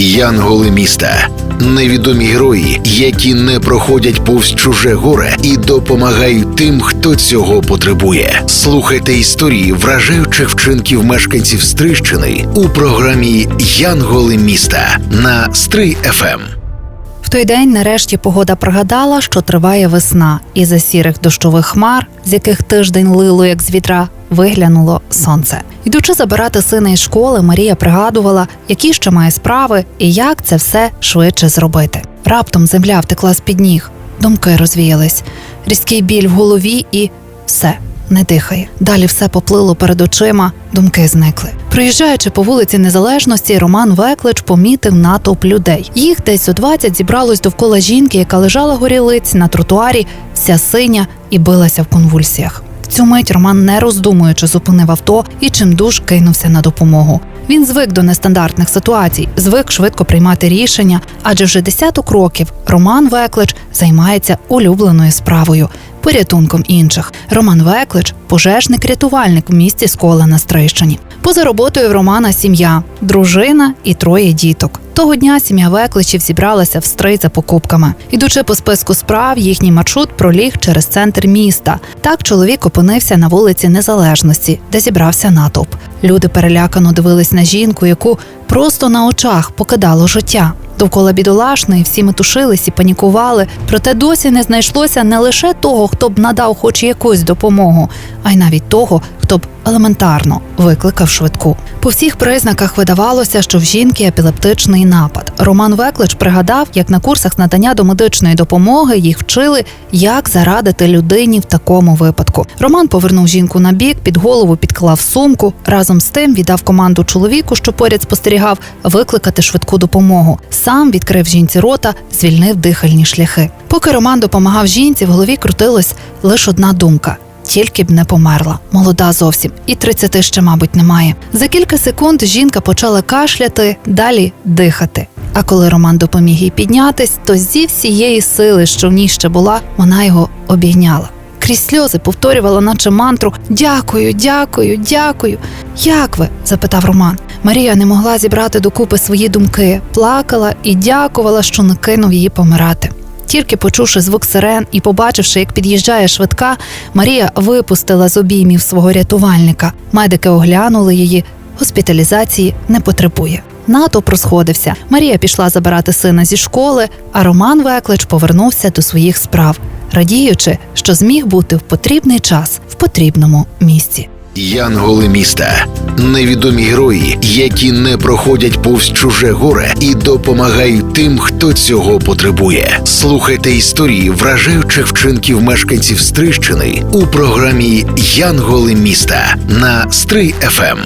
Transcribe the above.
Янголи міста. Невідомі герої, які не проходять повз чуже горе і допомагають тим, хто цього потребує. Слухайте історії вражаючих вчинків мешканців Стрищини у програмі Янголи міста на Стрий Ем». ФМ. В той день нарешті погода пригадала, що триває весна, і за сірих дощових хмар, з яких тиждень лило як з вітра, виглянуло сонце. Йдучи забирати сина із школи, Марія пригадувала, які ще має справи і як це все швидше зробити. Раптом земля втекла з під ніг, думки розвіялись, різкий біль в голові і все. Не дихає. Далі все поплило перед очима, думки зникли. Проїжджаючи по вулиці Незалежності, Роман Веклич помітив натовп людей. Їх десь у 20 зібралось довкола жінки, яка лежала горілиць на тротуарі, вся синя і билася в конвульсіях. Цю мить Роман, не роздумуючи, зупинив авто і чимдуж кинувся на допомогу. Він звик до нестандартних ситуацій, звик швидко приймати рішення, адже вже десяток років Роман Веклич займається улюбленою справою порятунком інших. Роман Веклич пожежник-рятувальник в місті Скола на Стрийщині. Поза роботою в Романа сім'я, дружина і троє діток. Того дня сім'я Векличів зібралася в стрий за покупками. Ідучи по списку справ, їхній маршрут проліг через центр міста. Так чоловік опинився на вулиці Незалежності, де зібрався натовп. Люди перелякано дивились на жінку, яку просто на очах покидало життя. Довкола бідолашної всі метушились і панікували, проте досі не знайшлося не лише того, хто б надав хоч якусь допомогу, а й навіть того, хто б елементарно викликав швидку. По всіх признаках видавалося, що в жінки епілептичний напад. Роман Веклич пригадав, як на курсах надання домедичної допомоги їх вчили, як зарадити людині в такому випадку. Роман повернув жінку на бік, під голову підклав сумку. Разом з тим віддав команду чоловіку, що поряд спостерігав, викликати швидку допомогу. Сам відкрив жінці рота, звільнив дихальні шляхи. Поки Роман допомагав жінці, в голові крутилась лише одна думка. Тільки б не померла, молода зовсім, і 30 ще, мабуть, немає. За кілька секунд жінка почала кашляти, далі дихати. А коли Роман допоміг їй піднятись, то зі всієї сили, що в ній ще була, вона його обійняла. Крізь сльози повторювала, наче мантру Дякую, дякую, дякую. Як ви? запитав Роман. Марія не могла зібрати докупи свої думки, плакала і дякувала, що не кинув її помирати. Тільки почувши звук сирен і побачивши, як під'їжджає швидка, Марія випустила з обіймів свого рятувальника. Медики оглянули її, госпіталізації не потребує. Натовп розходився. Марія пішла забирати сина зі школи, а Роман Веклич повернувся до своїх справ, радіючи, що зміг бути в потрібний час в потрібному місці. Янголи міста. Невідомі герої, які не проходять повз чуже горе і допомагають тим, хто цього потребує. Слухайте історії вражаючих вчинків мешканців Стрищини у програмі Янголи міста на Стрий ФМ.